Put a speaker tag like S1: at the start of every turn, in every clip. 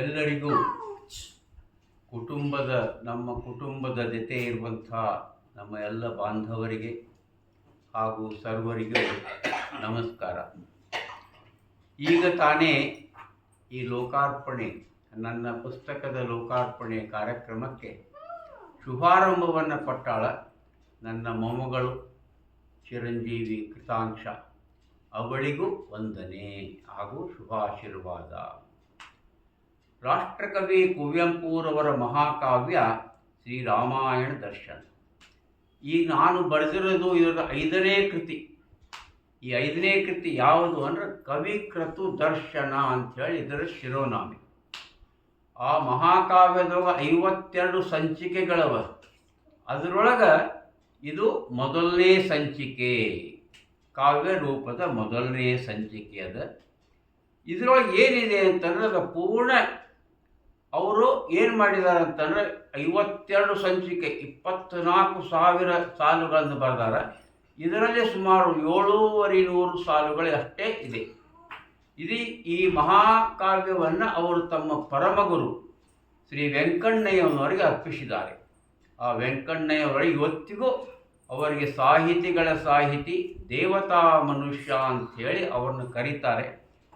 S1: ಎಲ್ಲರಿಗೂ ಕುಟುಂಬದ, ನಮ್ಮ ಕುಟುಂಬದ ಜೊತೆ ಇರುವಂಥ ನಮ್ಮ ಎಲ್ಲ ಬಾಂಧವರಿಗೆ ಹಾಗೂ ಸರ್ವರಿಗೂ ನಮಸ್ಕಾರ. ಈಗ ತಾನೇ ಈ ಲೋಕಾರ್ಪಣೆ, ನನ್ನ ಪುಸ್ತಕದ ಲೋಕಾರ್ಪಣೆ ಕಾರ್ಯಕ್ರಮಕ್ಕೆ ಶುಭಾರಂಭವನ್ನು ಕೊಟ್ಟಾಳ ನನ್ನ ಮೊಮ್ಮಗಳು ಚಿರಂಜೀವಿ ಕೃತಾಂಶ. ಅವಳಿಗೂ ವಂದನೆ ಹಾಗೂ ಶುಭಾಶೀರ್ವಾದ. ರಾಷ್ಟ್ರಕವಿ ಕುವೆಂಪುರವರ ಮಹಾಕಾವ್ಯ ಶ್ರೀರಾಮಾಯಣ ದರ್ಶನ. ಈ ನಾನು ಬರೆದಿರೋದು ಇದರ ಐದನೇ ಕೃತಿ. ಈ ಐದನೇ ಕೃತಿ ಯಾವುದು ಅಂದರೆ ಕವಿ ಕ್ರತು ದರ್ಶನ ಅಂಥೇಳಿ ಇದರ ಶಿರೋನಾಮೆ. ಆ ಮಹಾಕಾವ್ಯದೊಳಗೆ ಐವತ್ತೆರಡು ಸಂಚಿಕೆಗಳವ. ಅದರೊಳಗೆ ಇದು ಮೊದಲನೇ ಸಂಚಿಕೆ, ಕಾವ್ಯ ರೂಪದ ಮೊದಲನೇ ಸಂಚಿಕೆ ಅದ. ಇದರೊಳಗೆ ಏನಿದೆ ಅಂತಂದ್ರೆ ಅದು ಪೂರ್ಣ ಅವರು ಏನು ಮಾಡಿದ್ದಾರೆ ಅಂತಂದರೆ ಐವತ್ತೆರಡು ಸಂಚಿಕೆ ಇಪ್ಪತ್ತ್ನಾಲ್ಕು ಸಾವಿರ ಸಾಲುಗಳನ್ನು ಬರೆದಾರ. ಇದರಲ್ಲಿ ಸುಮಾರು ಏಳೂವರೆ ನೂರು ಸಾಲುಗಳು ಅಷ್ಟೇ ಇದೆ. ಇದು ಈ ಮಹಾಕಾವ್ಯವನ್ನು ಅವರು ತಮ್ಮ ಪರಮಗುರು ಶ್ರೀ ವೆಂಕಣ್ಣಯ್ಯನವರಿಗೆ ಅರ್ಪಿಸಿದ್ದಾರೆ. ಆ ವೆಂಕಣ್ಣಯ್ಯವರ ಇವತ್ತಿಗೂ ಅವರಿಗೆ ಸಾಹಿತಿಗಳ ಸಾಹಿತಿ, ದೇವತಾ ಮನುಷ್ಯ ಅಂಥೇಳಿ ಅವರನ್ನು ಕರೀತಾರೆ,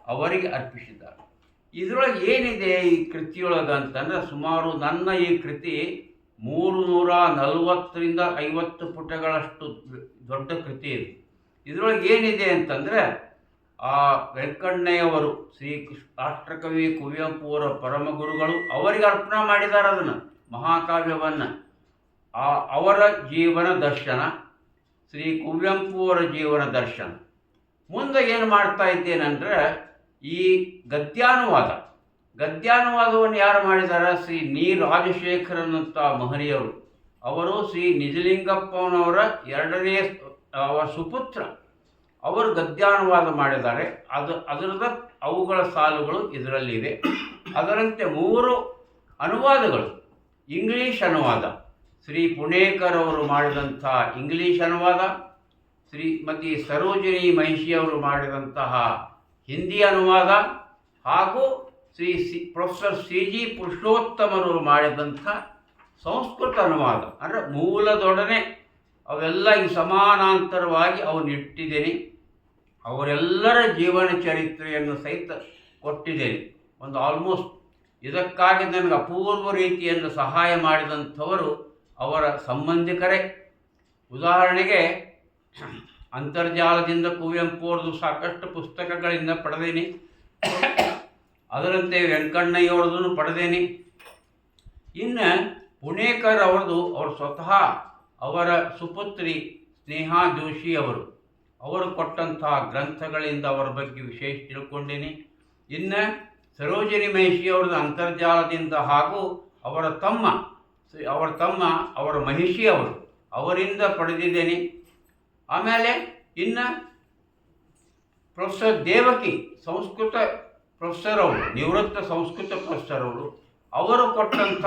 S1: ಅವರಿಗೆ ಅರ್ಪಿಸಿದ್ದಾರೆ. ಇದರೊಳಗೆ ಏನಿದೆ ಈ ಕೃತಿಯೊಳಗೆ ಅಂತಂದ್ರೆ ಸುಮಾರು ನನ್ನ ಈ ಕೃತಿ ಮೂರು ನೂರ ನಲವತ್ತರಿಂದ ಐವತ್ತು ಪುಟಗಳಷ್ಟು ದೊಡ್ಡ ಕೃತಿ ಇದೆ. ಇದರೊಳಗೆ ಏನಿದೆ ಅಂತಂದರೆ ಆ ವೆಂಕಣ್ಣಯ್ಯವರು ಶ್ರೀ ರಾಷ್ಟ್ರಕವಿ ಕುವೆಂಪು ಅವರ ಪರಮಗುರುಗಳು ಅವರಿಗೆ ಅರ್ಪಣೆ ಮಾಡಿದ್ದಾರೆ ಅದನ್ನು, ಮಹಾಕಾವ್ಯವನ್ನು. ಆ, ಅವರ ಜೀವನ ದರ್ಶನ, ಶ್ರೀ ಕುವೆಂಪು ಅವರ ಜೀವನ ದರ್ಶನ. ಮುಂದೆ ಏನು ಮಾಡ್ತಾ ಇದ್ದೇನೆಂದರೆ ಈ ಗದ್ಯಾನುವಾದ. ಗದ್ಯಾನುವಾದವನ್ನು ಯಾರು ಮಾಡಿದ್ದಾರೆ ಶ್ರೀ ನೀ. ರಾಜಶೇಖರನಂಥ ಮಹನೀಯರು ಅವರು ಶ್ರೀ ನಿಜಲಿಂಗಪ್ಪನವರ ಎರಡನೇ ಅವರ ಸುಪುತ್ರ. ಅವರು ಗದ್ಯಾನುವಾದ ಮಾಡಿದ್ದಾರೆ. ಅದು, ಅದರದ ಅವುಗಳ ಸಾಲುಗಳು ಇದರಲ್ಲಿವೆ. ಅದರಂತೆ ಮೂರು ಅನುವಾದಗಳು. ಇಂಗ್ಲೀಷ್ ಅನುವಾದ. ಶ್ರೀ ಪುಣೇಕರ್ ಅವರು ಮಾಡಿದಂತಹ ಇಂಗ್ಲೀಷ್ ಅನುವಾದ. ಶ್ರೀಮತಿ ಸರೋಜಿನಿ ಮಹಿಷಿಯವರು ಮಾಡಿದಂತಹ ಹಿಂದಿ ಅನುವಾದ ಹಾಗೂ Shri C, professor C G ಪುರುಷೋತ್ತಮರವರು ಮಾಡಿದಂಥ ಸಂಸ್ಕೃತ ಅನುವಾದ ಅಂದರೆ ಮೂಲದೊಡನೆ ಅವೆಲ್ಲ ಈ ಸಮಾನಾಂತರವಾಗಿ ಅವನಿಟ್ಟಿದ್ದೇನೆ ಅವರೆಲ್ಲರ ಜೀವನ ಚರಿತ್ರೆಯನ್ನು ಸಹಿತ ಕೊಟ್ಟಿದ್ದೇನೆ. ಒಂದು ಆಲ್ಮೋಸ್ಟ್ ಇದಕ್ಕಾಗಿ ನನಗೆ ಅಪೂರ್ವ ರೀತಿಯನ್ನು ಸಹಾಯ ಮಾಡಿದಂಥವರು ಅವರ ಸಂಬಂಧಿಕರೇ. ಉದಾಹರಣೆಗೆ ಅಂತರ್ಜಾಲದಿಂದ ಕುವೆಂಪು ಅವ್ರದ್ದು ಸಾಕಷ್ಟು ಪುಸ್ತಕಗಳಿಂದ ಪಡೆದೇನೆ. ಅದರಂತೆ ವೆಂಕಣ್ಣಯ್ಯವ್ರದ್ದು ಪಡೆದೇನೆ. ಇನ್ನು ಪುಣೇಕರ್ ಅವ್ರದ್ದು ಅವರು ಸ್ವತಃ ಅವರ ಸುಪುತ್ರಿ ಸ್ನೇಹಾ ಜೋಶಿ ಅವರು. ಅವರು ಕೊಟ್ಟಂತಹ ಗ್ರಂಥಗಳಿಂದ ಅವರ ಬಗ್ಗೆ ವಿಶೇಷ ತಿಳ್ಕೊಂಡೇನೆ. ಇನ್ನು ಸರೋಜಿನಿ ಮಹಿಷಿ ಅವ್ರದ್ದು ಅಂತರ್ಜಾಲದಿಂದ ಹಾಗೂ ಅವರ ತಮ್ಮ ಅವರ ತಮ್ಮ, ಅವರ ಮಹಿಷಿ ಅವರು ಅವರಿಂದ ಪಡೆದಿದ್ದೇನೆ. ಆಮೇಲೆ ಇನ್ನು ಪ್ರೊಫೆಸರ್ ದೇವಕಿ, ಸಂಸ್ಕೃತ ಪ್ರೊಫೆಸರ್ ಅವರು, ನಿವೃತ್ತ ಸಂಸ್ಕೃತ ಪ್ರೊಫೆಸರ್ ಅವರು ಅವರು ಕೊಟ್ಟಂಥ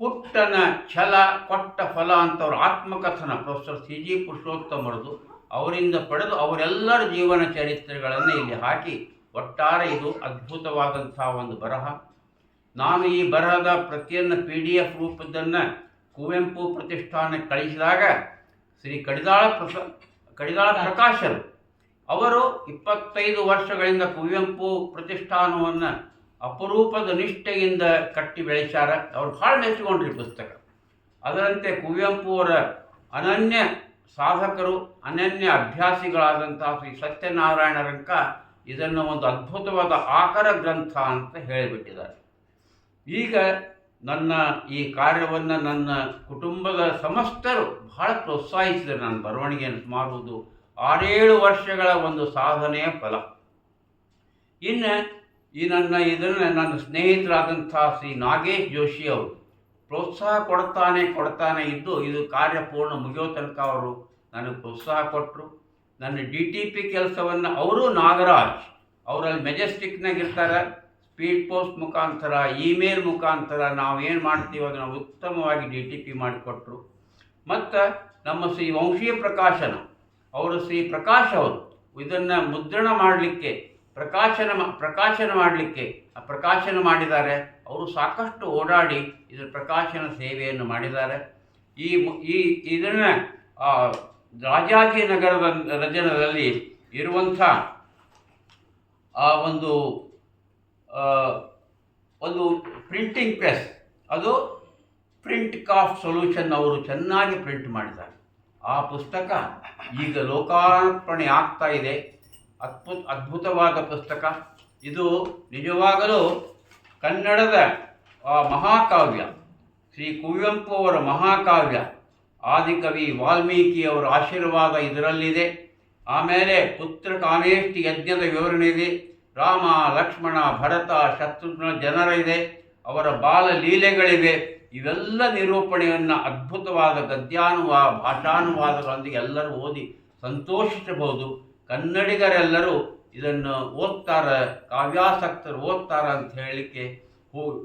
S1: ಪುಟ್ಟನ ಛಲ, ಕೊಟ್ಟ ಫಲ ಅಂತ ಅವ್ರ ಆತ್ಮಕಥನ ಪ್ರೊಫೆಸರ್ ಸಿ ಜಿ ಪುರುಷೋತ್ತಮರದು, ಅವರಿಂದ ಪಡೆದು ಅವರೆಲ್ಲರ ಜೀವನ ಚರಿತ್ರೆಗಳನ್ನು ಇಲ್ಲಿ ಹಾಕಿ, ಒಟ್ಟಾರೆ ಇದು ಅದ್ಭುತವಾದಂಥ ಒಂದು ಬರಹ. ನಾನು ಈ ಬರಹದ ಪ್ರತಿಯನ್ನು ಪಿ ಡಿ ಎಫ್ ರೂಪದನ್ನು ಕುವೆಂಪು ಪ್ರತಿಷ್ಠಾನಕ್ಕೆ ಕಳಿಸಿದಾಗ ಶ್ರೀ ಕಡಿದಾಳ ಪ್ರಸ, ಕಡಿದಾಳ ಪ್ರಕಾಶರು ಅವರು ಇಪ್ಪತ್ತೈದು ವರ್ಷಗಳಿಂದ ಕುವೆಂಪು ಪ್ರತಿಷ್ಠಾನವನ್ನು ಅಪರೂಪದ ನಿಷ್ಠೆಯಿಂದ ಕಟ್ಟಿ ಬೆಳೆಸ್ಯಾರ. ಅವ್ರು ಭಾಳ ಮೆಚ್ಚಿಕೊಂಡ್ರಿ ಪುಸ್ತಕ. ಅದರಂತೆ ಕುವೆಂಪು ಅವರ ಅನನ್ಯ ಸಾಧಕರು, ಅನನ್ಯ ಅಭ್ಯಾಸಿಗಳಾದಂಥ ಶ್ರೀ ಸತ್ಯನಾರಾಯಣ ರಂಕ ಇದನ್ನು ಒಂದು ಅದ್ಭುತವಾದ ಆಕರ ಗ್ರಂಥ ಅಂತ ಹೇಳಿಬಿಟ್ಟಿದ್ದಾರೆ. ಈಗ ನನ್ನ ಈ ಕಾರ್ಯವನ್ನು ನನ್ನ ಕುಟುಂಬದ ಸಮಸ್ತರು ಬಹಳ ಪ್ರೋತ್ಸಾಹಿಸಿದರು. ನಾನು ಬರವಣಿಗೆಯನ್ನು ಮಾಡುವುದು ಆರೇಳು ವರ್ಷಗಳ ಒಂದು ಸಾಧನೆಯ ಫಲ. ಇನ್ನು ಈ ನನ್ನ ಇದನ್ನು ನನ್ನ ಸ್ನೇಹಿತರಾದಂಥ ಶ್ರೀ ನಾಗೇಶ್ ಜೋಶಿ ಅವರು ಪ್ರೋತ್ಸಾಹ ಕೊಡ್ತಾನೆ ಕೊಡ್ತಾನೆ ಇದ್ದು ಇದು ಕಾರ್ಯ ಪೂರ್ಣ ಮುಗಿಯೋ ತನಕ ಅವರು ನನಗೆ ಪ್ರೋತ್ಸಾಹ ಕೊಟ್ಟರು. ನನ್ನ ಡಿ ಟಿ ಪಿ ಕೆಲಸವನ್ನು ಅವರು ನಾಗರಾಜ್ ಅವರಲ್ಲಿ ಮೆಜೆಸ್ಟಿಕ್ನಾಗ ಇರ್ತಾರೆ ಸ್ಪೀಡ್ ಪೋಸ್ಟ್ ಮುಖಾಂತರ ಇಮೇಲ್ ಮುಖಾಂತರ ನಾವು ಏನು ಮಾಡ್ತೀವೋ ಅದನ್ನು ಉತ್ತಮವಾಗಿ ಡಿ ಟಿ ಪಿ ಮಾಡಿಕೊಟ್ರು. ಮತ್ತು ನಮ್ಮ ಶ್ರೀ ವಂಶೀಯ ಪ್ರಕಾಶನ, ಅವರು ಶ್ರೀ ಪ್ರಕಾಶ್ ಅವರು ಇದನ್ನು ಮುದ್ರಣ ಮಾಡಲಿಕ್ಕೆ, ಪ್ರಕಾಶನ ಪ್ರಕಾಶನ ಮಾಡಲಿಕ್ಕೆ ಪ್ರಕಾಶನ ಮಾಡಿದ್ದಾರೆ. ಅವರು ಸಾಕಷ್ಟು ಓಡಾಡಿ ಇದರ ಪ್ರಕಾಶನ ಸೇವೆಯನ್ನು ಮಾಡಿದ್ದಾರೆ. ಈ ಈ, ಇದನ್ನು ರಾಜಾಜಿನಗರದ ರಜನದಲ್ಲಿ ಇರುವಂಥ ಆ ಒಂದು ಒಂದು ಪ್ರಿಂಟಿಂಗ್ ಪ್ರೆಸ್ ಅದು ಪ್ರಿಂಟ್ ಕಾಫ್ ಸೊಲ್ಯೂಷನ್ ಅವರು ಚೆನ್ನಾಗಿ ಪ್ರಿಂಟ್ ಮಾಡಿದ್ದಾರೆ. ಆ ಪುಸ್ತಕ ಈಗ ಲೋಕಾರ್ಪಣೆ ಆಗ್ತಾ ಇದೆ. ಅದ್ಭುತ, ಅದ್ಭುತವಾದ ಪುಸ್ತಕ. ಇದು ನಿಜವಾಗಲೂ ಕನ್ನಡದ ಮಹಾಕಾವ್ಯ, ಶ್ರೀ ಕುವೆಂಪು ಅವರ ಮಹಾಕಾವ್ಯ, ಆದಿಕವಿ ವಾಲ್ಮೀಕಿಯವರ ಆಶೀರ್ವಾದ ಇದರಲ್ಲಿದೆ. ಆಮೇಲೆ ಪುತ್ರ ಕಾಮೇಷ್ಟಿ ಯಜ್ಞದ ವಿವರಣೆ ಇದೆ ರಾಮ, ಲಕ್ಷ್ಮಣ, ಭರತ, ಶತ್ರುಘ್ನ ಜನರ ಇದೆ. ಅವರ ಬಾಲ ಲೀಲೆಗಳಿವೆ. ಇವೆಲ್ಲ ನಿರೂಪಣೆಯನ್ನು ಅದ್ಭುತವಾದ ಗದ್ಯಾನುವಾ ಭಾಷಾನುವಾದಗಳೊಂದಿಗೆ ಎಲ್ಲರೂ ಓದಿ ಸಂತೋಷಿಸಬಹುದು. ಕನ್ನಡಿಗರೆಲ್ಲರೂ ಇದನ್ನು ಓದ್ತಾರೆ, ಕಾವ್ಯಾಸಕ್ತರು ಓದ್ತಾರೆ ಅಂತ ಹೇಳಲಿಕ್ಕೆ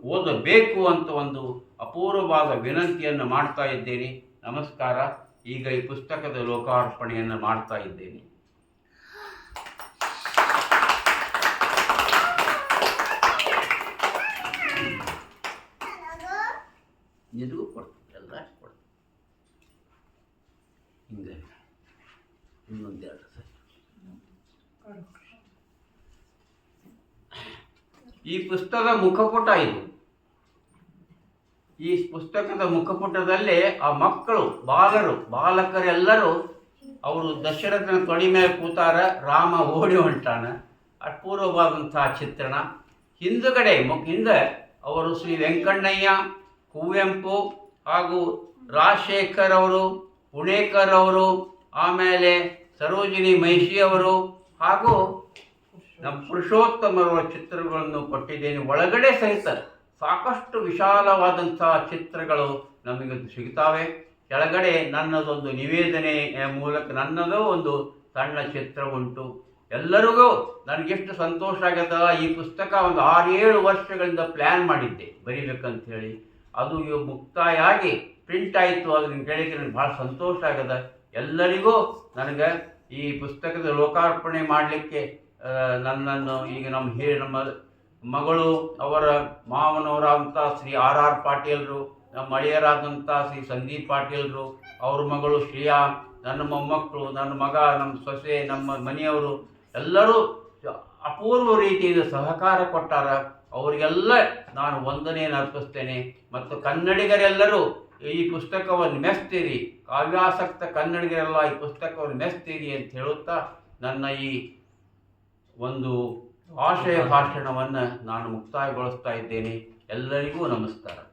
S1: ಓದಬೇಕು ಅಂತ ಒಂದು ಅಪೂರ್ವವಾದ ವಿನಂತಿಯನ್ನು ಮಾಡ್ತಾ ಇದ್ದೇನೆ. ನಮಸ್ಕಾರ. ಈಗ ಈ ಪುಸ್ತಕದ ಲೋಕಾರ್ಪಣೆಯನ್ನು ಮಾಡ್ತಾ ಇದ್ದೇನೆ. ನಿನಗೂ ಕೊಡ್ತೀವಿ ಎಲ್ಲ ಕೊಡ್ತೀವಿ. ಹಿಂಗೆ ಇನ್ನೊಂದೆರಡು ಸರಿ. ಈ ಪುಸ್ತಕದ ಮುಖಪುಟ ಇದು. ಈ ಪುಸ್ತಕದ ಮುಖಪುಟದಲ್ಲಿ ಆ ಮಕ್ಕಳು, ಬಾಲರು ಬಾಲಕರೆಲ್ಲರೂ ಅವರು ದಶರಥನ ತೊಡಿ ಮೇಲೆ ಕೂತಾರ, ರಾಮ ಓಡಿ ಹೊಂಟಾನ, ಅಪೂರ್ವವಾದಂತಹ ಚಿತ್ರಣ. ಹಿಂದುಗಡೆ ಹಿಂದೆ ಅವರು ಶ್ರೀ ವೆಂಕಣ್ಣಯ್ಯ ಕುವೆಂಪು ಹಾಗೂ ರಾಜಶೇಖರ್ ಅವರು, ಪುಣೇಕರ್ ಅವರು, ಆಮೇಲೆ ಸರೋಜಿನಿ ಮಹಿಷಿ ಅವರು ಹಾಗೂ ನಮ್ಮ ಪುರುಷೋತ್ತಮರವರ ಚಿತ್ರಗಳನ್ನು ಕೊಟ್ಟಿದ್ದೇನೆ. ಒಳಗಡೆ ಸಹಿತ ಸಾಕಷ್ಟು ವಿಶಾಲವಾದಂತಹ ಚಿತ್ರಗಳು ನಮಗೆ ಸಿಗ್ತಾವೆ. ಕೆಳಗಡೆ ನನ್ನದೊಂದು ನಿವೇದನೆ ಮೂಲಕ ನನ್ನದು ಒಂದು ಸಣ್ಣ ಚಿತ್ರ ಉಂಟು. ಎಲ್ಲರಿಗೂ ನನಗೆಷ್ಟು ಸಂತೋಷ ಆಗ್ಯದ. ಈ ಪುಸ್ತಕ ಒಂದು ಆರೇಳು ವರ್ಷಗಳಿಂದ ಪ್ಲ್ಯಾನ್ ಮಾಡಿದ್ದೆ. ಬರೀಬೇಕಂತ ಹೇಳಿ. ಅದು ಇವಾಗ ಮುಕ್ತಾಯ ಆಗಿ ಪ್ರಿಂಟ್ ಆಯಿತು ಅದು ನಿಮ್ಗೆ ಕೇಳಿಕ್ಕೆ ನನಗೆ ಭಾಳ ಸಂತೋಷ ಆಗದ. ಎಲ್ಲರಿಗೂ ನನಗೆ ಈ ಪುಸ್ತಕದ ಲೋಕಾರ್ಪಣೆ ಮಾಡಲಿಕ್ಕೆ ನನ್ನನ್ನು ಈಗ ನಮ್ಮ ಹೇ, ನಮ್ಮ ಮಗಳು, ಅವರ ಮಾವನವರಾದಂಥ ಶ್ರೀ ಆರ್ ಆರ್ ಪಾಟೀಲ್ರು, ನಮ್ಮ ಅಳಿಯರಾದಂಥ ಶ್ರೀ ಸಂದೀಪ್ ಪಾಟೀಲ್ರು, ಅವ್ರ ಮಗಳು ಶ್ರೇಯಾ, ನನ್ನ ಮೊಮ್ಮಕ್ಕಳು, ನನ್ನ ಮಗ, ನಮ್ಮ ಸೊಸೆ, ನಮ್ಮ ಮನೆಯವರು ಎಲ್ಲರೂ ಅಪೂರ್ವ ರೀತಿಯಿಂದ ಸಹಕಾರ ಕೊಟ್ಟಾರ. ಅವರಿಗೆಲ್ಲ ನಾನು ವಂದನೆಯನ್ನು ಅರ್ಪಿಸ್ತೇನೆ. ಮತ್ತು ಕನ್ನಡಿಗರೆಲ್ಲರೂ ಈ ಪುಸ್ತಕವನ್ನು ಮೆಚ್ತೀರಿ. ಕಾವ್ಯಾಸಕ್ತ ಕನ್ನಡಿಗರೆಲ್ಲ ಈ ಪುಸ್ತಕವನ್ನು ಮೆಚ್ತೀರಿ ಅಂತ ಹೇಳುತ್ತಾ ನನ್ನ ಈ ಒಂದು ಆಶಯ ಭಾಷಣವನ್ನು ನಾನು ಮುಕ್ತಾಯಗೊಳಿಸ್ತಾ ಇದ್ದೇನೆ. ಎಲ್ಲರಿಗೂ ನಮಸ್ಕಾರ.